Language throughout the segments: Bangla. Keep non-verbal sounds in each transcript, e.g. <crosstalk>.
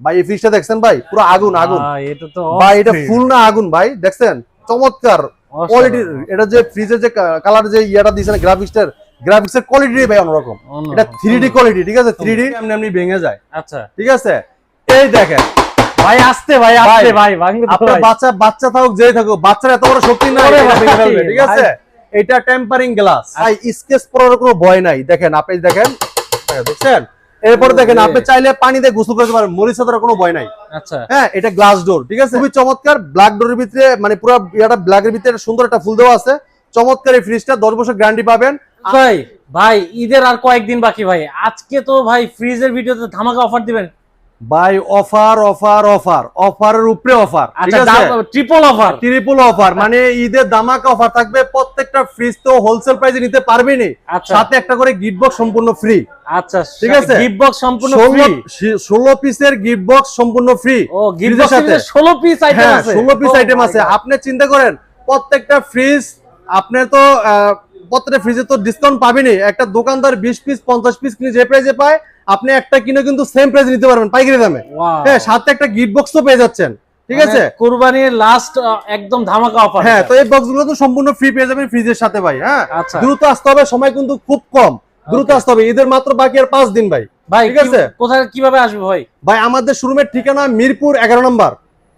ভাই এই ফ্রিজটা দেখছেন ভাই? পুরো আগুন আগুন। ভাই, এটা তো ভাই এটা ফুল না আগুন ভাই দেখছেন? চমৎকার। কোয়ালিটি এটা যে ফ্রিজের যে কালার যে ইয়াটা দিয়েছেন গ্রাফিক্সটার গ্রাফিক্সের কোয়ালিটি ভাই অন্যরকম। এটা থ্রি কোয়ালিটি ঠিক আছে? থ্রি ডি এমনি এমনি ভেঙে যায়। আচ্ছা। ঠিক আছে? এই দেখেন। ভাই আসতে ভাই আসতে ভাই আপনার বাচ্চা বাচ্চা থাকুক যেই থাকুক বাচ্চার এত বড় শক্তি ঠিক আছে? এটা টেম্পারিং গ্লাস ভাই স্কেচ পড়ার কোনো ভয় নাই। দেখেন আপনি দেখেন দেখছেন? এরপর দেখেন আপনি চাইলে পানিতে গোসল করতে পারেন মরিচা ধরার কোনো ভয় নাই। আচ্ছা। হ্যাঁ এটা গ্লাস ডোর ঠিক আছে? খুবই চমৎকার ব্ল্যাক ডোরের ভিতরে মানে পুরো ব্ল্যাক ব্ল্যাকের ভিতরে সুন্দর একটা ফুল দেওয়া আছে। চমৎকার এই ফ্রিজটা দশ বছর গ্যারান্টি পাবেন। ভাই ভাই ঈদের আর কয়েকদিন বাকি ভাই। আজকে তো ভাই ফ্রিজের ভিডিওতে ধামাকা অফার দিবেন। ভাই অফার অফার অফার অফারের উপরে অফার ঠিক আছে? ট্রিপল অফার ট্রিপল অফার মানে ঈদের দামাকা অফার থাকবে প্রত্যেকটা ফ্রিজ তো হোলসেল প্রাইসে নিতে পারবেনি আচ্ছা। সাথে একটা করে গিফট বক্স সম্পূর্ণ ফ্রি আচ্ছা ঠিক আছে। গিফট বক্স সম্পূর্ণ ষোলো ফ্রি ষোলো পিসের গিফট বক্স সম্পূর্ণ ফ্রি ও গিফট 16 পিস আইটেম আছে। পিস Oh আইটেম আছে। আপনি চিন্তা করেন প্রত্যেকটা ফ্রিজ আপনার তো প্রত্যেকটা ফ্রিজে তো ডিসকাউন্ট পাবেনই। একটা দোকানদার বিশ পিস পঞ্চাশ পিস কিনে যে প্রাইসে পায় আপনি একটা কিনে কিন্তু সেম প্রাইসে নিতে পারবেন পাইকারি দামে। হ্যাঁ সাথে একটা গিফট বক্সও পেয়ে যাচ্ছেন ঠিক আছে? মানে কুরবানির লাস্ট একদম ধামাকা অফার হ্যাঁ তো এই বক্সগুলো তো সম্পূর্ণ ফ্রি পেয়ে যাবেন ফ্রিজের সাথে ভাই হ্যাঁ? আচ্ছা। দ্রুত আসতে হবে সময় কিন্তু খুব কম। দ্রুত আসতে হবে ঈদের মাত্র বাকি আর পাঁচ দিন ভাই ভাই ঠিক আছে। কোথায় কীভাবে আসবে ভাই? ভাই আমাদের শোরুমের ঠিকানা মিরপুর এগারো নম্বর।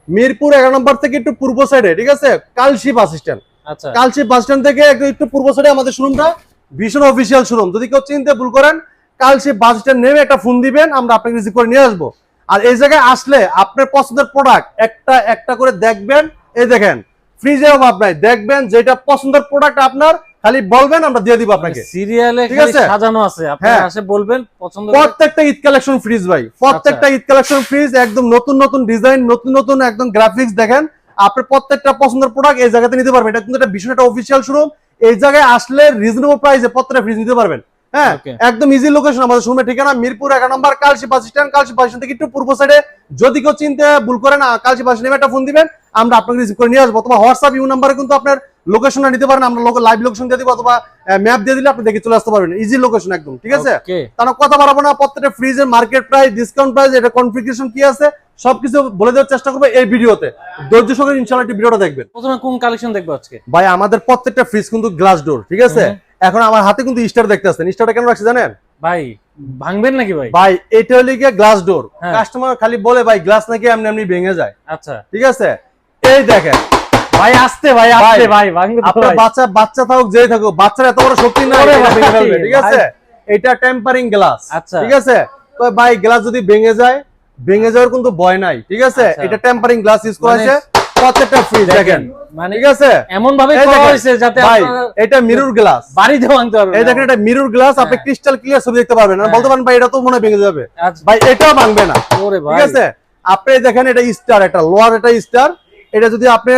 মিরপুর এগারো নম্বর থেকে একটু পূর্ব সাইডে ঠিক আছে? কালশি বাস স্ট্যান্ড আচ্ছা। কালশি বাস স্ট্যান্ড থেকে একটু একটু পূর্ব সাইডে আমাদের শোরুমটা ভীষণ অফিসিয়াল শোরুম যদি কেউ চিনতে ভুল করেন কালশি বাস স্ট্যান্ড নেমে একটা ফোন দিবেন আমরা আপনাকে রিসিভ করে নিয়ে আসব। আর এই জায়গায় আসলে আপনার পছন্দের প্রোডাক্ট একটা একটা করে দেখবেন এই দেখেন ফ্রিজে অভাব নাই দেখবেন যেটা পছন্দের প্রোডাক্ট আপনার খালি বলবেন আমরা দিয়ে দিব আপনাকে। সিরিয়ালে ঠিক আছে? সাজানো আছে আপনি হ্যাঁ। আসে বলবেন পছন্দ প্রত্যেকটা ঈদ কালেকশন ফ্রিজ ভাই প্রত্যেকটা ঈদ কালেকশন ফ্রিজ একদম নতুন নতুন ডিজাইন নতুন নতুন একদম গ্রাফিক্স দেখেন আপনি প্রত্যেকটা পছন্দের প্রোডাক্ট এই জায়গাতে নিতে পারবেন। এটা কিন্তু একটা ভীষণ একটা অফিসিয়াল শোরুম এই জায়গায় আসলে রিজনেবল প্রাইসে প্রত্যেকটা ফ্রিজ নিতে পারবেন। হ্যাঁ একদম ইজি লোকেশন আমাদের শোরুমের ঠিকানা Mirpur number Kalshi bus stand Kalshi bus stand থেকে একটু পূর্ব সাইডে যদি কেউ চিনতে ভুল করেন আহ, কালসি বাস নেমে একটা ফোন দিবেন আমরা আপনাকে রিসিভ করে নিয়ে আসব। অথবা হোয়াটসঅ্যাপ ইউ নাম্বারে কিন্তু আপনার লোকেশনটা নিতে পারেন আমরা লাইভ লোকেশন দিয়ে দিব অথবা ম্যাপ দিয়ে দিলে আপনি দেখে চলে আসতে পারবেন। ইজি লোকেশন একদম ঠিক আছে. তারা কথা বাড়াবো না প্রত্যেকটা ফ্রিজের মার্কেট প্রাইস ডিসকাউন্ট প্রাইস এটা কনফিগারেশন কি আছে সবকিছু বলে দেওয়ার চেষ্টা করব এই ভিডিওতে। ধৈর্য সহকারে ইনশাআল্লাহ ভিডিওটা দেখবেন। প্রথমে কোন কালেকশন দেখব আজকে? ভাই আমাদের প্রত্যেকটা ফ্রিজ কিন্তু গ্লাস ডোর ঠিক আছে? এখন আমার হাতে কিন্তু স্টার দেখতে আসছেন। স্টারটা কেন রাখছি জানেন? ভাই ভাঙবেন নাকি ভাই? ভাই এটা হলে গিয়ে গ্লাস ডোর। কাস্টমার খালি বলে ভাই গ্লাস নাকি এমনি এমনি ভেঙে যায়। আচ্ছা। ঠিক আছে? এই দেখেন। ভাই আসতে ভাই আসতে ভাই আপনার বাচ্চা বাচ্চা থাকুক যেই থাকুক বাচ্চার এত বড় শক্তি ফেলবে, ঠিক আছে? এটা টেম্পারিং গ্লাস আচ্ছা। ঠিক আছে? তো ভাই গ্লাস যদি ভেঙে যায় ভেঙে যাওয়ার কিন্তু ভয় নাই ঠিক আছে? আচ্ছা। এটা টেম্পারিং গ্লাস ইউজ করা মানে- হয়েছে। প্রত্যেকটা ফ্রিজ দেখেন। মানে ঠিক আছে? এমন ভাবে করা হয়েছে যাতে ভাই এটা মিরর গ্লাস বাড়িতে ভাঙতে পারবেন এই দেখেন এটা মিরর গ্লাস আপনি হ্যাঁ। ক্রিস্টাল ক্লিয়ার ছবি দেখতে পারবেন। আর হ্যাঁ। বলতে পারেন ভাই এটা তো মনে ভেঙে যাবে। আচ্ছা, ভাই এটাও ভাঙবে না। ওরে ভাই। ঠিক আছে? আপনি দেখেন এটা স্টার এটা লোয়ার এটা স্টার এটা যদি আপনি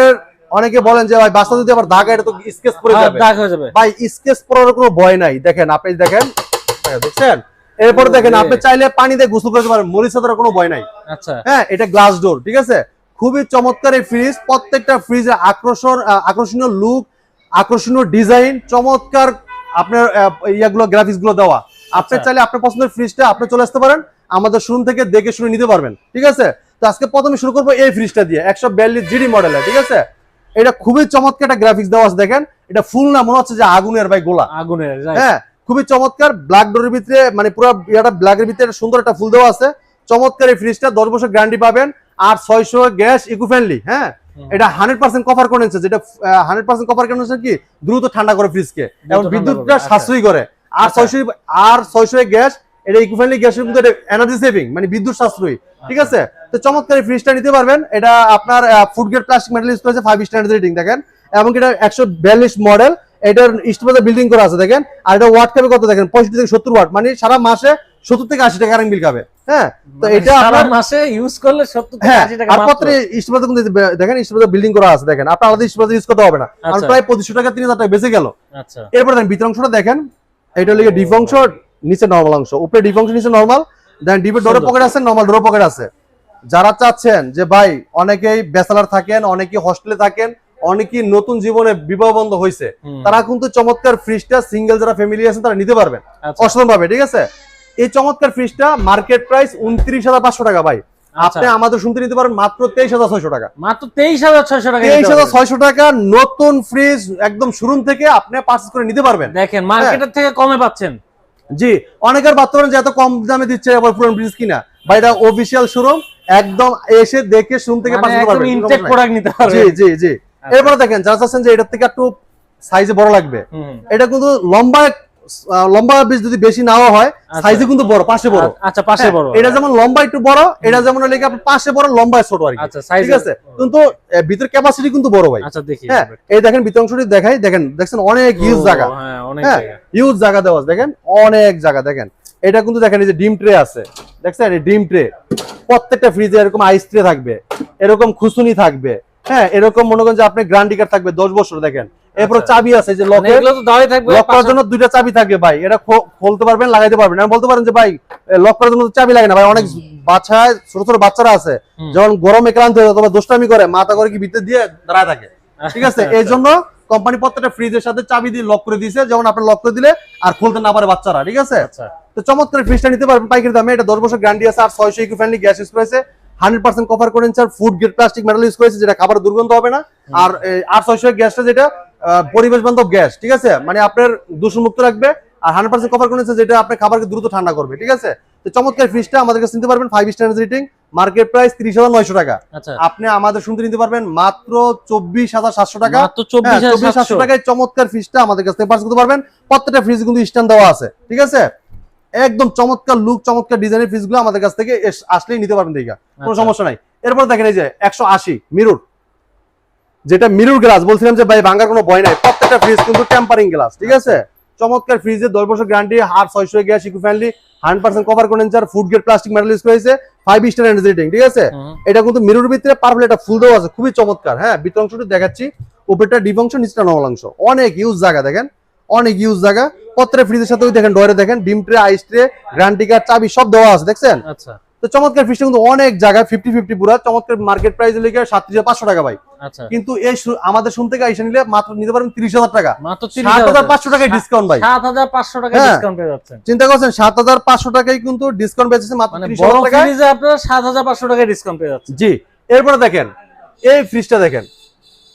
অনেকে বলেন যে ভাই বাসা যদি আবার দাগ এটা তো স্কেচ পড়ে যাবে। দাগ হয়ে যাবে। ভাই স্কেচ পড়ার কোনো ভয় নাই। দেখেন আপনি দেখেন। হ্যাঁ, দেখছেন? এরপর দেখেন আপনি চাইলে পানি দিয়ে গোসল করতে পারেন। মরিচা ধরার কোনো ভয় নাই। আচ্ছা। হ্যাঁ এটা গ্লাস ডোর ঠিক আছে? খুবই চমৎকার এই ফ্রিজ প্রত্যেকটা ফ্রিজের আকর্ষণ আকর্ষণীয় লুক আকর্ষণীয় ডিজাইন চমৎকার আপনার ইয়াগুলো গ্রাফিক্সগুলো দেওয়া। আপনি আচ্ছা। চাইলে আপনার পছন্দের ফ্রিজটা আপনি চলে আসতে পারেন আমাদের শোরুম থেকে দেখে শুনে নিতে পারবেন ঠিক আছে? তো আজকে প্রথমে শুরু করব এই ফ্রিজটা দিয়ে একশো বিয়াল্লিশ জিডি মডেলের ঠিক আছে? এটা খুবই চমৎকার একটা গ্রাফিক্স দেওয়া আছে দেখেন। এটা ফুল না মনে হচ্ছে যে আগুনের ভাই গোলা। আগুনের হ্যাঁ খুবই চমৎকার ব্ল্যাক ডোরের ভিতরে মানে পুরো ইয়াটা ব্ল্যাকের ভিতরে সুন্দর একটা ফুল দেওয়া আছে। চমৎকার এই ফ্রিজটা দশ বছর গ্যারান্টি পাবেন। আর ছয়শো গ্যাস ইকো ফ্রেন্ডলি হ্যাঁ এটা হান্ড্রেড পার্সেন্ট কভার করে যেটা হান্ড্রেড পার্সেন্ট কভার করে নিচ্ছে কি? দ্রুত ঠান্ডা করে ফ্রিজকে এবং ঠান্ডা বিদ্যুৎটা আচ্ছা। সাশ্রয়ী করে। আর আচ্ছা। ছয়শো আর ছয়শো গ্যাস এটা ইকো ফ্রেন্ডলি গ্যাসের মধ্যে এনার্জি সেভিং মানে বিদ্যুৎ সাশ্রয়ী। ঠিক আচ্ছা। আছে? তো চমৎকার ফ্রিজটা নিতে পারবেন। এটা আপনার food grade plastic metal use করেছে ফাইভ স্টার রেটিং দেখেন। এবং এটা একশো বিয়াল্লিশ মডেল এটার ইস্টবাজার বিল্ডিং করা আছে দেখেন। আর এটা ওয়াট খাবে কত দেখেন? পঁয়ষট্টি থেকে সত্তর ওয়াট মানে সারা মাসে সত্তর থেকে আশি টাকা কারেন্ট বিল খাবে। হ্যাঁ? তো মানে এটা আপনার মাসে ইউজ করলে 70 হ্যাঁ আর পত্রে ইস্টবাজার কিন্তু দেখেন ইস্টবাজার বিল্ডিং করা আছে দেখেন। আপনার আলাদা ইস্টবাজার ইউজ করতে হবে না। আর আচ্ছা। প্রায় পঁচিশশো টাকা তিন হাজার টাকা বেঁচে গেল। আচ্ছা। এরপর দেখেন ভিতর অংশটা দেখেন। এটা হলো ডিপ অংশ নিচে নর্মাল অংশ। উপরে ডিপ অংশ নিচে নর্মাল দেন ডিপের ডোরে পকেট আছে নর্মাল ডোরে পকেট আছে। যারা চাচ্ছেন যে ভাই অনেকেই ব্যাচেলার থাকেন অনেকেই হস্টেলে থাকেন অনেকেই নতুন জীবনে বিবাহ বন্ধ হয়েছে তারা কিন্তু চমৎকার ফ্রিজটা সিঙ্গেল যারা ফ্যামিলি আছেন তারা নিতে পারবেন। আচ্ছা। অসাধারণ ভাবে ঠিক আছে? এই চমৎকার ফ্রিজটা মার্কেট প্রাইস উনত্রিশ হাজার পাঁচশো টাকা ভাই। আপনি আমাদের শুনতে নিতে পারেন মাত্র তেইশ হাজার ছয়শো টাকা। মাত্র তেইশ হাজার ছয়শো টাকা তেইশ হাজার ছয়শো টাকা নতুন ফ্রিজ একদম শুরু থেকে আপনি পার্চেস করে নিতে পারবেন। দেখেন মার্কেটের থেকে কমে পাচ্ছেন। জি অনেকের পারেন যে এত কম দামে দিচ্ছে আবার পুরনো ফ্রিজ কিনা। বা এটা অফিসিয়াল শোরুম একদম এসে দেখে শুন থেকে মানে ইনটেক প্রোডাক্ট নিতে জি পারবেন। জি জি আচ্ছা। এরপরে দেখেন যারা চাচ্ছেন যে এটার থেকে একটু সাইজে বড় লাগবে এটা কিন্তু লম্বা লম্বা বেশ যদি বেশি নাও হয় আচ্ছা। সাইজে কিন্তু বড় পাশে বড়। আচ্ছা পাশে হ্যাঁ, বড় এটা যেমন লম্বা একটু বড় এটা যেমন হলে কি আপনার পাশে বড় লম্বা ছোট আর কি। আচ্ছা সাইজ ঠিক আছে? কিন্তু ভিতর ক্যাপাসিটি কিন্তু বড় ভাই। আচ্ছা দেখি। হ্যাঁ এই দেখেন ভিতর অংশটি দেখাই দেখেন দেখছেন অনেক ইউজ জায়গা। হ্যাঁ অনেক হ্যাঁ জায়গা। ইউজ জায়গা দেওয়া দেখেন অনেক জায়গা দেখেন। এটা কিন্তু দেখেন এই যে ডিম ট্রে আছে। দেখছেন এই ডিম ট্রে প্রত্যেকটা ফ্রিজে এরকম আইস ট্রে থাকবে এরকম খুসুনি থাকবে। হ্যাঁ এরকম মনে করেন যে আপনি গ্রান্ডিকার থাকবে দশ বছর দেখেন। এরপর আচ্ছা। চাবি আছে যে মানে থাকবে লক করার জন্য দুইটা চাবি থাকবে ভাই। এটা খুলতে পারবেন লাগাইতে পারবেন। আমি বলতে পারেন যে ভাই লক করার জন্য চাবি লাগে না ভাই। অনেক বাচ্চায় ছোট ছোট বাচ্চারা আছে। যখন গরমে ক্লান্ত হয়ে অথবা দুষ্টামি করে মাথা করে কি ভিতরে দিয়ে দাঁড়ায় থাকে। ঠিক আছে? এই জন্য কোম্পানি প্রত্যেকটা ফ্রিজের সাথে চাবি দিয়ে লক করে দিয়েছে। যেমন আপনি লক করে দিলে আর খুলতে না পারে বাচ্চারা ঠিক আছে? আচ্ছা। তো চমৎকার ফ্রিজটা নিতে পারবেন পাইকারি দামে। এটা দশ বছর গ্যারান্টি আছে আর ছয়শো ইকো ফ্রেন্ডলি গ্যাস ইউজ করেছে। হান্ড্রেড পার্সেন্ট কভার করেন food grade plastic metal use করেছে যেটা খাবার দুর্গন্ধ হবে না। আর আর ছয়শো গ্যাসটা যেটা পরিবেশ বান্ধব গ্যাস ঠিক আছে? মানে আপনার দূষণ মুক্ত রাখবে আর হান্ড্রেড পার্সেন্ট কভার করেছে যেটা আপনার খাবারকে দ্রুত ঠান্ডা করবে ঠিক আছে? তো চমৎকার ফ্রিজটা আমাদের কাছে নিতে পারবেন five star rating market price তিরিশ হাজার নয়শো টাকা। আচ্ছা। আপনি আমাদের শুনতে নিতে পারবেন মাত্র চব্বিশ হাজার সাতশো টাকা। চব্বিশ হ্যাঁ, 24,700 সাতশো টাকায় চমৎকার ফ্রিজটা আমাদের কাছ থেকে পার্স করতে পারবেন। প্রত্যেকটা ফ্রিজ কিন্তু স্ট্যান্ড দেওয়া আছে ঠিক আছে? একদম চমৎকার লুক চমৎকার ডিজাইনের ফ্রিজগুলো আমাদের কাছ থেকে আসলেই নিতে পারবেন দেখা। কোনো আচ্ছা। সমস্যা নাই। এরপর দেখেন এই যে একশো আশি মিরুর। যেটা মিরুর গ্লাস বলছিলাম যে ভাই ভাঙার কোনো ভয় নাই প্রত্যেকটা ফ্রিজ কিন্তু টেম্পারিং গ্লাস ঠিক আছে? চমৎকার ফ্রিজে দশ বছর গ্যারান্টি হার ছয়শো gas eco friendly hundred percent cover condenser food grade plastic metal use করেছে ফাইভ স্টার এনার্জি রেটিং ঠিক আছে? এটা কিন্তু মিরুর ভিতরে পার্পল একটা ফুল দেওয়া আছে খুবই চমৎকার হ্যাঁ? ভিতর অংশটি দেখাচ্ছি উপরটা ডিপ অংশ নিচটা নর্মাল অংশ। অনেক ইউজ জায়গা দেখেন? অনেক ইউজ জায়গা। প্রত্যেকটা ফ্রিজের সাথে ওই দেখেন ডয়ারে দেখেন ডিম ট্রে আইস ট্রে গ্রান্টিকার চাবি সব দেওয়া আছে দেখছেন? আচ্ছা। তো চমৎকার ফ্রিজটা কিন্তু অনেক জায়গায় ফিফটি ফিফটি পুরা চমৎকার মার্কেট প্রাইস লিখে সাত হাজার পাঁচশো টাকা ভাই। কিন্তু এই আমাদের শুন থেকে আইসা নিলে মাত্র নিতে পারবেন তিরিশ হাজার টাকা। মাত্র সাত হাজার পাঁচশো টাকায় ডিসকাউন্ট ভাই। সাত হাজার পাঁচশো টাকা। ডিসকাউন্ট পেয়ে যাচ্ছেন। চিন্তা করছেন সাত হাজার পাঁচশো টাকায় কিন্তু ডিসকাউন্ট পেয়েছে মাত্র মানে তিরিশ হাজার টাকায়। ফ্রিজে আপনারা সাত হাজার পাঁচশো টাকা ডিসকাউন্ট পেয়ে যাচ্ছেন। জি এরপরে দেখেন এই ফ্রিজটা দেখেন।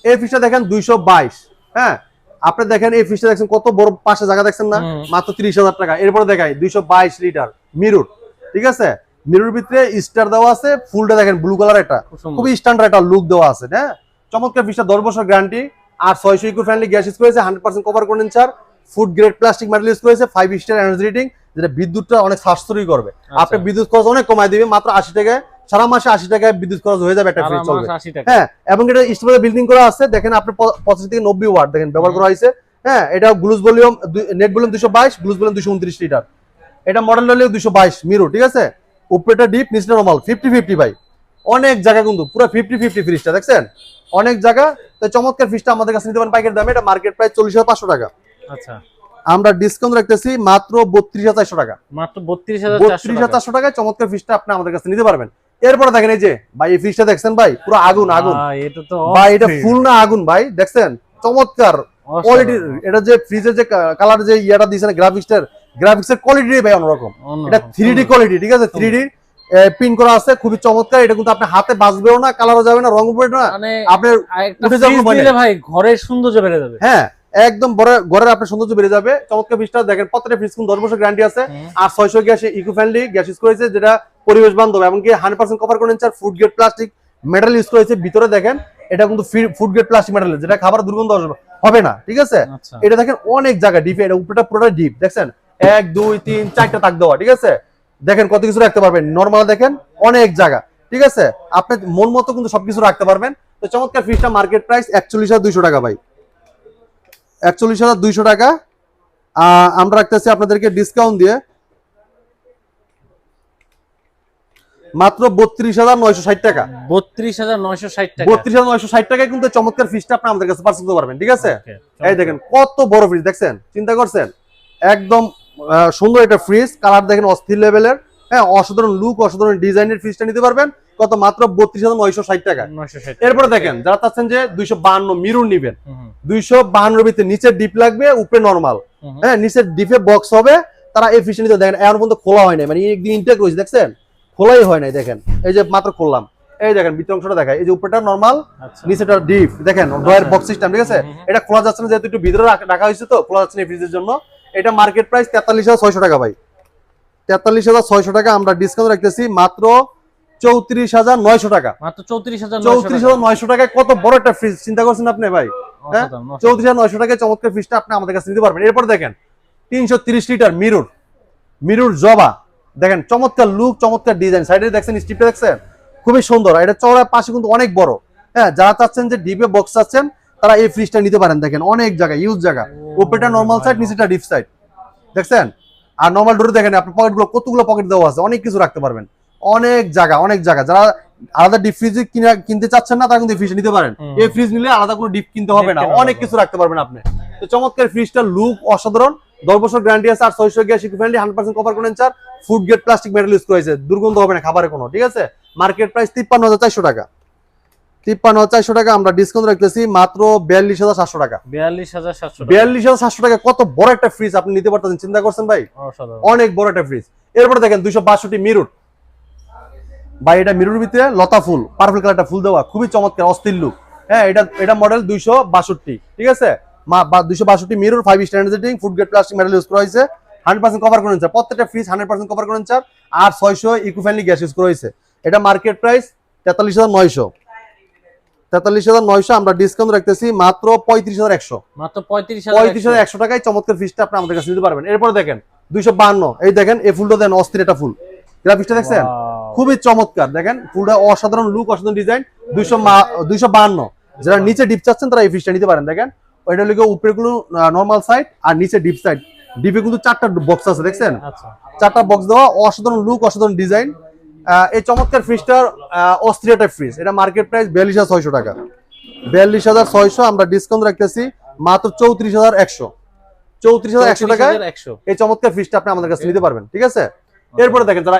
এই ফ্রিজটা দেখেন দুইশো বাইশ। হ্যাঁ আপনি দেখেন এই ফ্রিজটা দেখছেন কত বড় পাশে জায়গা দেখছেন না? মাত্র তিরিশ হাজার টাকা। এরপরে দেখাই দুইশো বাইশ লিটার মিরুর। ঠিক আছে? মিরুর ভিতরে স্টার দেওয়া আছে ফুলটা দেখেন ব্লু কালার একটা। খুবই স্ট্যান্ডার্ড একটা লুক দেওয়া আছে হ্যাঁ চমৎকার ফ্রিজটা দশ বছর গ্যারান্টি আর ছয়শো ইকো ফ্রেন্ডলি গ্যাস ইউজ করেছে hundred percent cover condenser food grade plastic metal use করেছে ফাইভ স্টার এনার্জি রেটিং যেটা বিদ্যুৎটা অনেক সাশ্রয়ী করবে। আচ্ছা। আপনি বিদ্যুৎ খরচ অনেক কমায় দিবে মাত্র আশি টাকায় সারা মাসে আশি টাকায় বিদ্যুৎ খরচ হয়ে যাবে একটা ফ্রিজ চলবে। মাস 80 টাকা। হ্যাঁ এবং এটা স্টোরে বিল্ডিং করা আছে দেখেন আপনি প- পঁচাশি থেকে নব্বই ওয়াট দেখেন ব্যবহার করা হয়েছে। হ্যাঁ এটা গ্লুজ ভলিউম নেট ভলিউম দুশো বাইশ গ্লুজ ভলিউম দুশো উনত্রিশ লিটার এটা মডেল হলে দুশো বাইশ মিরো ঠিক আছে? উপরেটা ডিপ নিচটা নর্মাল ফিফটি ফিফটি ভাই। অনেক জায়গা কিন্তু পুরো ফিফটি ফিফটি ফ্রিজটা দেখছেন? অনেক জায়গা। তো চমৎকার ফ্রিজটা আমাদের কাছে নিতে পারেন পাইকারি দামে। এটা মার্কেট প্রাইস চল্লিশ হাজার পাঁচশো টাকা। আচ্ছা। আমরা ডিসকাউন্ট রাখতেছি মাত্র বত্রিশ হাজার চারশো টাকা। মাত্র বত্রিশ হাজার বত্রিশ হাজার চারশো টাকায় চমৎকার ফ্রিজটা আপনি আমাদের কাছে নিতে পারবেন। এরপরে দেখেন এই যে ভাই এই ফ্রিজটা দেখছেন ভাই? পুরো আগুন আগুন। এটা তো ভাই এটা ফুল না আগুন ভাই দেখছেন? চমৎকার। কোয়ালিটি এটা যে ফ্রিজের যে কালার যে ইয়াটা দিয়েছে গ্রাফিক্সটার গ্রাফিক্সের কোয়ালিটি ভাই অন্যরকম। এটা থ্রি কোয়ালিটি ঠিক আছে? থ্রি পিন করা আছে খুবই চমৎকার। এটা কিন্তু আপনি হাতে বাজবেও না কালারও যাবে না রং উঠবে না। মানে আপনার উঠে। দিলে ভাই ঘরের সৌন্দর্য বেড়ে যাবে। হ্যাঁ একদম ঘরের আপনার সৌন্দর্য বেড়ে যাবে। চমৎকার ফ্রিজটা দেখেন প্রত্যেকটা ফ্রিজ কিন্তু দশ বছর গ্যারান্টি আছে। আর ছয়শো gas eco friendly gas use করেছে যেটা পরিবেশ বান্ধব এমনকি hundred percent cover condenser food grade plastic metal use করেছে। ভিতরে দেখেন এটা কিন্তু ফুড গ্রেড প্লাস্টিক মেটাল যেটা খাবার দুর্গন্ধ আসবে- হবে না ঠিক আছে? আচ্ছা। এটা দেখেন অনেক জায়গা ডিপ এটা উপরেটা পুরোটা ডিপ দেখছেন? এক দুই তিন চারটা তাক দেওয়া ঠিক আছে? দেখেন কত কিছু রাখতে পারবেন। নর্মাল দেখেন অনেক জায়গা। ঠিক আছে? আপনি মন মতো কিন্তু সবকিছু রাখতে পারবেন। তো চমৎকার ফ্রিজটা মার্কেট প্রাইস একচল্লিশ হাজার দুইশো টাকা ভাই। একচল্লিশ হাজার দুইশো টাকা। আমরা রাখতেছি আপনাদেরকে ডিসকাউন্ট দিয়ে। মাত্র বত্রিশ হাজার নয়শো ষাট টাকা। বত্রিশ হাজার নয়শো ষাট টাকা। বত্রিশ হাজার নয়শো ষাট টাকায় কিন্তু চমৎকার ফ্রিজটা আপনি আমাদের কাছে পার্সেল করতে পারবেন। ঠিক আছে? এই দেখেন কত বড় ফ্রিজ দেখছেন? চিন্তা করছেন? একদম সুন্দর একটা ফ্রিজ কালার দেখেন অস্থির লেভেলের হ্যাঁ অসাধারণ লুক অসাধারণ ডিজাইনের ফ্রিজটা নিতে পারবেন। কত মাত্র বত্রিশ হাজার নয়শো ষাট টাকা। এরপরে দেখেন যারা চাচ্ছেন যে দুইশো বাহান্ন মিরুর নিবেন দুইশো বাহান্নর ভিতরে নিচের ডিপ লাগবে উপরে নর্মাল। হ্যাঁ নিচের ডিপে বক্স হবে তারা এই ফ্রিজটা নিতে দেখেন এখন পর্যন্ত খোলা হয় না মানে একদিন ইনটেক রয়েছে দেখছেন? খোলাই হয় নাই দেখেন। এই যে মাত্র খুললাম। এই দেখেন ভিতর অংশটা দেখায় এই যে উপরটা নর্মাল নিচেটা ডিপ দেখেন ডয়ের বক্স সিস্টেম ঠিক আছে? এটা খোলা যাচ্ছে না যেহেতু একটু ভিতরে রাখা হয়েছে তো খোলা যাচ্ছে না ফ্রিজের জন্য। এটা মার্কেট প্রাইস তেতাল্লিশ হাজার ছয়শো টাকা ভাই। তেতাল্লিশ হাজার ছয়শো টাকা আমরা ডিসকাউন্ট রাখতেছি মাত্র চৌত্রিশ হাজার নয়শো টাকা। মাত্র চৌত্রিশ হাজার চৌত্রিশ হাজার নয়শো টাকায় কত বড় একটা ফ্রিজ চিন্তা করছেন আপনি ভাই হ্যাঁ? চৌত্রিশ হাজার নয়শো টাকায় চমৎকার ফ্রিজটা আপনি আমাদের কাছে নিতে পারবেন। এরপর দেখেন তিনশো তিরিশ লিটার মিরুর মিরুর জবা। দেখেন চমৎকার লুক চমৎকার ডিজাইন সাইডে দেখছেন স্টিপটা দেখছেন? খুবই সুন্দর। এটা চওড়া পাশে কিন্তু অনেক বড়। হ্যাঁ যারা চাচ্ছেন যে ডিপে বক্স চাচ্ছেন তারা এই ফ্রিজটা নিতে পারেন দেখেন অনেক জায়গা ইউজ জায়গা উপরেটা নর্মাল সাইড নিচেটা ডিপ সাইড দেখছেন? আর নর্মাল ডোরে দেখেন আপনার পকেটগুলো কতগুলো পকেট দেওয়া আছে অনেক কিছু রাখতে পারবেন। অনেক জায়গা অনেক জায়গা যারা আলাদা ডিপ ফ্রিজ কিনতে চাচ্ছেন না তারা কিন্তু এই ফ্রিজ নিতে পারেন। এই ফ্রিজ নিলে আলাদা কোনো ডিপ কিনতে হবে না। অনেক কিছু রাখতে পারবেন আপনি। তো চমৎকার ফ্রিজটার লুক অসাধারণ। দশ বছর গ্যারান্টি আছে আর ছয়শো gas equivalently hundred percent cover condenser food grade plastic metal use করেছে দুর্গন্ধ হবে না খাবারে কোনো। ঠিক আছে? মার্কেট প্রাইস তিপ্পান্ন হাজার চারশো টাকা। তিপ্পান্ন চারশো টাকা আমরা ডিসকাউন্ট রাখতেছি মাত্র বিয়াল্লিশ হাজার সাতশো টাকা। বিয়াল্লিশ হাজার সাতশো টাকা। বিয়াল্লিশ হাজার সাতশো টাকা কত বড় একটা ফ্রিজ আপনি নিতে পারতেন চিন্তা করছেন ভাই? অনেক বড় একটা ফ্রিজ এরপরে দেখেন দুইশো বাষট্টি মিরুট। বা এটা মিরুর ভিতরে লতা ফুল কালারটা ফুল দেওয়া খুবই চমৎকার অস্থির লুক হ্যাঁ এটা এটা মডেল দুইশো বাষট্টি ঠিক আছে? দুইশো বাষট্টি মিরুর five star energy rating food grade plastic metal use করা হয়েছে। হান্ড্রেড পার্সেন্ট কভার করে নিচ্ছে প্রত্যেকটা ফ্রিজ হান্ড্রেড পার্সেন্ট কভার করে নিচ্ছে আর ছয়শো ইকো ফ্রেন্ডলি গ্যাস ইউজ করা হয়েছে। এটা মার্কেট প্রাইস তেতাল্লিশ হাজার নয়শো। তেতাল্লিশ হাজার নয়শো আমরা ডিসকাউন্ট রাখতেছি মাত্র পঁয়ত্রিশ হাজার একশো। মাত্র পঁয়ত্রিশ পঁয়ত্রিশ হাজার একশো টাকায় চমৎকার ফিসটা আপনি আমাদের কাছে নিতে পারবেন। এরপর দেখেন দুইশো বান্ন এই দেখেন এই ফুলটা দেন অস্থির ফুল। গ্রাফিক্সটা দেখছেন? খুবই চমৎকার। দেখেন ফুলটা অসাধারণ লুক অসাধারণ ডিজাইন দুইশো দুইশো বান্ন যারা নিচে ডিপ চাচ্ছেন তারা এই ফিসটা নিতে পারেন। দেখেন ওইটা লিখে উপরে গুলো নর্মাল সাইড আর নিচে ডিপ সাইড ডিপে কিন্তু চারটা বক্স আছে দেখছেন? আচ্ছা। চারটা বক্স দেওয়া অসাধারণ লুক অসাধারণ ডিজাইন এই চমৎকার ফ্রিজটার অস্ট্রিয়া টাইপ ফ্রিজ এটা মার্কেট প্রাইস বিয়াল্লিশ হাজার ছয়শো টাকা। বিয়াল্লিশ হাজার ছয়শো আমরা ডিসকাউন্ট রাখতেছি মাত্র চৌত্রিশ হাজার একশো। চৌত্রিশ হাজার একশো টাকায় এই চমৎকার ফ্রিজটা আপনি আমাদের কাছে নিতে পারবেন ঠিক আছে? এরপরে দেখেন যারা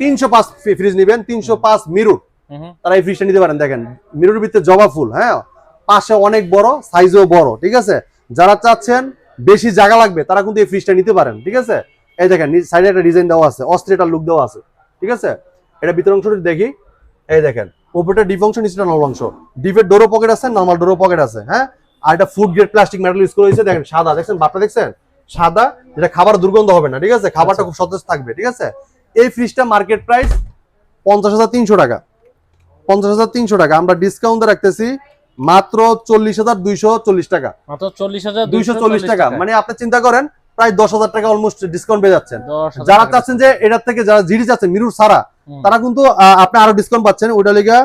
তিনশো পাঁচ ফ্রিজ নেবেন তিনশো পাঁচ মিরুর। তারা এই ফ্রিজটা নিতে পারেন দেখেন। মিরুর ভিতরে জবা ফুল হ্যাঁ? পাশে অনেক বড় সাইজও বড় ঠিক আছে? যারা চাচ্ছেন বেশি জায়গা লাগবে তারা কিন্তু এই ফ্রিজটা নিতে পারেন ঠিক আছে? এই দেখেন সাইডে একটা ডিজাইন দেওয়া আছে অস্ট্রেটার লুক দেওয়া আছে ঠিক আছে? এটা ভিতর অংশটা দেখি। এই দেখেন উপরটা ডিপ অংশ নিচেটা নর্মাল অংশ। ডিপের ডোরো পকেট আছে নর্মাল ডোরো পকেট আছে হ্যাঁ? আর এটা food grade plastic metal use করে হয়েছে। দেখেন সাদা দেখছেন বাপটা দেখছেন? সাদা যেটা খাবার দুর্গন্ধ হবে না ঠিক আছে? খাবারটা খুব সতেজ থাকবে ঠিক আছে? এই ফ্রিজটা মার্কেট প্রাইস পঞ্চাশ হাজার তিনশো টাকা। পঞ্চাশ হাজার তিনশো টাকা। আমরা ডিসকাউন্ট রাখতেছি মাত্র চল্লিশ হাজার দুইশো চল্লিশ টাকা। মাত্র চল্লিশ হাজার দুইশো চল্লিশ টাকা। মানে আপনি চিন্তা করেন প্রায় দশ হাজার টাকা অলমোস্ট ডিসকাউন্ট পেয়ে যাচ্ছেন। যারা চাচ্ছেন যে এটার থেকে যারা জিডি চাচ্ছেন মিরুর সারা। তারা কিন্তু আপনি আরও ডিসকাউন্ট পাচ্ছেন। ওটা লেগে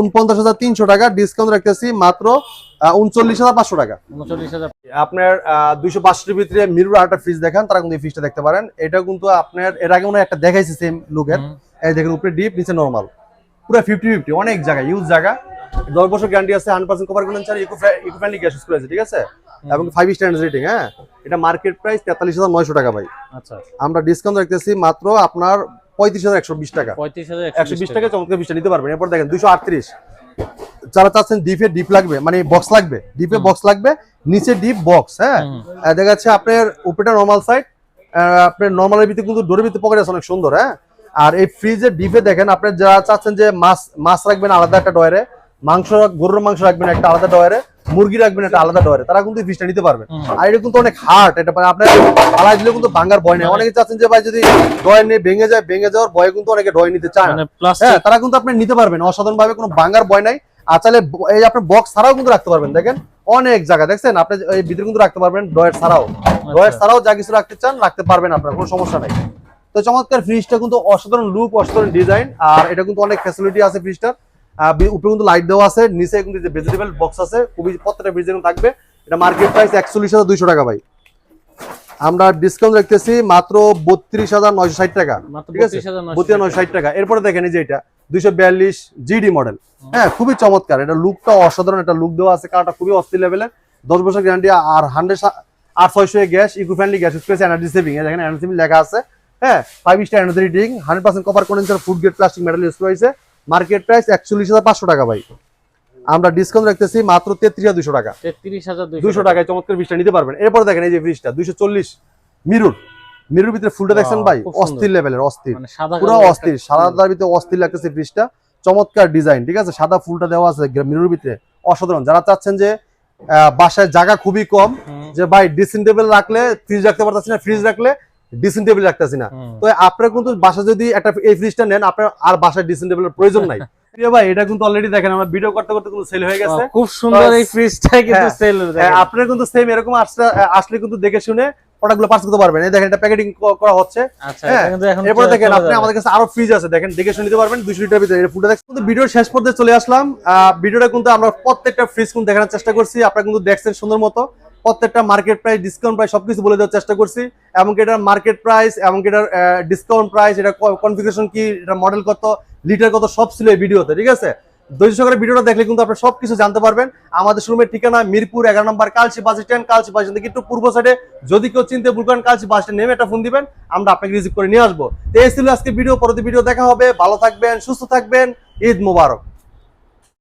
উনপঞ্চাশ হাজার তিনশো টাকা। ডিসকাউন্ট রাখতেছি মাত্র উনচল্লিশ হাজার পাঁচশো টাকা। আপনার দুইশো পাঁচশোর ভিতরে মিরুর আরেকটা ফ্রিজ দেখান তারা কিন্তু এই ফ্রিজটা দেখতে পারেন। এটা কিন্তু আপনার এর আগে মনে একটা দেখাইছে সেম লুকের এই দেখেন উপরে ডিপ নিচে নর্মাল পুরো ফিফটি ফিফটি অনেক জায়গা ইউজ জায়গা। দশ বছর গ্যারান্টি আছে হান্ড্রেড পার্সেন্ট কভার করেন eco eco friendly gas use করেছে ঠিক আছে? এবং ফাইভ স্টার রেটিং হ্যাঁ? এটা মার্কেট প্রাইস তেতাল্লিশ হাজার নয়শো টাকা ভাই। আচ্ছা। আমরা ডিসকাউন্ট রাখতেছি মাত্র আপনার পঁয়ত্রিশ হাজার একশো বিশ টাকা। একশো বিশ টাকা। চমৎকার বিশটা নিতে পারবেন। এরপর দেখেন দুশো আটত্রিশ। যারা চাচ্ছেন ডিপে ডিপ লাগবে মানে বক্স লাগবে ডিপে বক্স লাগবে নিচে ডিপ বক্স হ্যাঁ। দেখা যাচ্ছে আপনার উপরেটা নর্মাল সাইড আপনার নর্মালের ভিতরে কিন্তু ডোরের ভিতরে পকেট আছে অনেক সুন্দর হ্যাঁ? আর এই ফ্রিজের ডিপে দেখেন আপনার যারা চাচ্ছেন যে মাছ মাছ রাখবেন আলাদা একটা ডয়ারে মাংস গরুর মাংস রাখবেন একটা আলাদা ডয়ারে মুরগি রাখবেন একটা আলাদা ডয়ারে তারা কিন্তু ফ্রিজটা নিতে পারবেন হুম। আর এটা কিন্তু অনেক হার্ড এটা মানে আপনার পালাই দিলে কিন্তু ভাঙার ভয় নেই। অনেকে চাচ্ছেন যে ভাই যদি ডয় নিয়ে ভেঙে যায় ভেঙে যাওয়ার ভয়ে কিন্তু অনেকে ডয় নিতে চায় মানে হ্যাঁ তারা কিন্তু আপনি নিতে পারবেন। অসাধারণ ভাবে কোনো ভাঙার ভয় নাই। আর চাইলে এই আপনার বক্স ছাড়াও কিন্তু রাখতে পারবেন। দেখেন অনেক জায়গা দেখছেন? আপনি এই ভিতরে কিন্তু রাখতে পারবেন ডয়ের ছাড়াও। ডয়ের ছাড়াও যা কিছু রাখতে চান রাখতে পারবেন আপনার কোনো সমস্যা নাই। তো চমৎকার ফ্রিজটা কিন্তু অসাধারণ লুক অসাধারণ ডিজাইন আর এটা কিন্তু অনেক ফ্যাসিলিটি আছে ফ্রিজটার উপরে কিন্তু লাইট দেওয়া আছে নিচে কিন্তু যে ভেজিটেবল বক্স আছে খুবই প্রত্যেকটা ফ্রিজে থাকবে। এটা মার্কেট প্রাইস একচল্লিশ হাজার দুইশো টাকা ভাই। আমরা ডিসকাউন্ট রাখতেছি মাত্র বত্রিশ হাজার নয়শো ষাট টাকা। ঠিক আছে? বত্রিশ হাজার বত্রিশ নয় ষাট টাকা। এরপরে দেখেন এই যে এটা দুইশো বিয়াল্লিশ জিডি মডেল হ্যাঁ খুবই চমৎকার। এটা লুকটা অসাধারণ একটা লুক দেওয়া আছে কারণটা খুবই অস্থির লেভেলের দশ বছর গ্যারান্টি আর হান্ড্রেড আর ছয়শো gas eco friendly gas space energy saving দেখেন এনার্জি সেভিং লেখা আছে। হ্যাঁ five star energy rating hundred percent cover condenser food grade plastic metal use করেছে মার্কেট প্রাইস একচল্লিশ হাজার পাঁচশো টাকা ভাই। আমরা ডিসকাউন্ট রাখতেছি মাত্র তেত্রিশ হাজার দুশো টাকা। তেত্রিশ হাজার দুশো টাকায় চমৎকার ফ্রিজটা নিতে পারবেন। এরপর দেখেন এই যে ফ্রিজটা দুইশো চল্লিশ মিরুর। মিরুর ভিতরে ফুলটা দেখছেন ভাই? অস্থির লেভেলের অস্থির। মানে পুরো অস্থির। সাদার ভিতরে অস্থির লাগতেছে ফ্রিজটা চমৎকার ডিজাইন ঠিক আছে? সাদা ফুলটা দেওয়া আছে মিরুর ভিতরে। অসাধারণ। যারা চাচ্ছেন যে বাসায় জায়গা খুবই কম যে ভাই ড্রেসিং টেবিল রাখলে ফ্রিজ রাখতে পারতেছি না ফ্রিজ রাখলে ড্রেসিং টেবিল রাখতেছি না তো আপনার কিন্তু বাসা যদি একটা এই ফ্রিজটা নেন আপনার আর বাসায় ড্রেসিং টেবিলের প্রয়োজন নাই। <laughs> ভাই এটা কিন্তু অলরেডি দেখেন আমরা ভিডিও করতে করতে কিন্তু সেল হয়ে গেছে। খুব সুন্দর এই ফ্রিজটা কিন্তু হ্যাঁ, সেল হ্যাঁ, আপনারা কিন্তু সেম এরকম আসলে আসলে কিন্তু দেখে শুনে প্রোডাক্টগুলো করতে পারবেন। এই দেখেন এটা প্যাকেটিং করা হচ্ছে। আচ্ছা হ্যাঁ, এরপরে দেখেন আপনি আমাদের কাছে আরও ফ্রিজ আছে দেখেন দেখে শুনে নিতে পারবেন দুশো লিটার ভিতরে। ফুটে দেখছেন কিন্তু ভিডিওর শেষ পর্যায়ে চলে আসলাম। ভিডিওটা কিন্তু আমরা প্রত্যেকটা ফ্রিজ কিন্তু দেখানোর চেষ্টা করছি। আপনারা কিন্তু দেখছেন সুন্দর মতো। প্রত্যেকটা মার্কেট প্রাইস ডিসকাউন্ট প্রাইস সবকিছু বলে দেওয়ার চেষ্টা করছি। এমনকি এটার মার্কেট প্রাইস এমনকি এটার ডিসকাউন্ট প্রাইস এটা কনফিগারেশন কি, এটা মডেল কত লিটার কত, সব ছিল এই ভিডিওতে ঠিক আছে? ধৈর্য সহকারে ভিডিওটা দেখলে কিন্তু আপনারা সবকিছু জানতে পারবেন। আমাদের শোরুমের ঠিকানা মিরপুর এগারো নম্বর কালচি বাস স্ট্যান্ড কালচি বাস স্ট্যান্ড একটু পূর্ব সাইডে যদি কেউ চিনতে ভুল করেন কালচি বাস স্ট্যান্ড নেমে একটা ফোন দিবেন, আমরা আপনাকে রিসিভ করে নিয়ে আসব। তো এই ছিল আজকে ভিডিও পরবর্তী ভিডিও দেখা হবে। ভালো থাকবেন, সুস্থ থাকবেন। ঈদ মোবারক।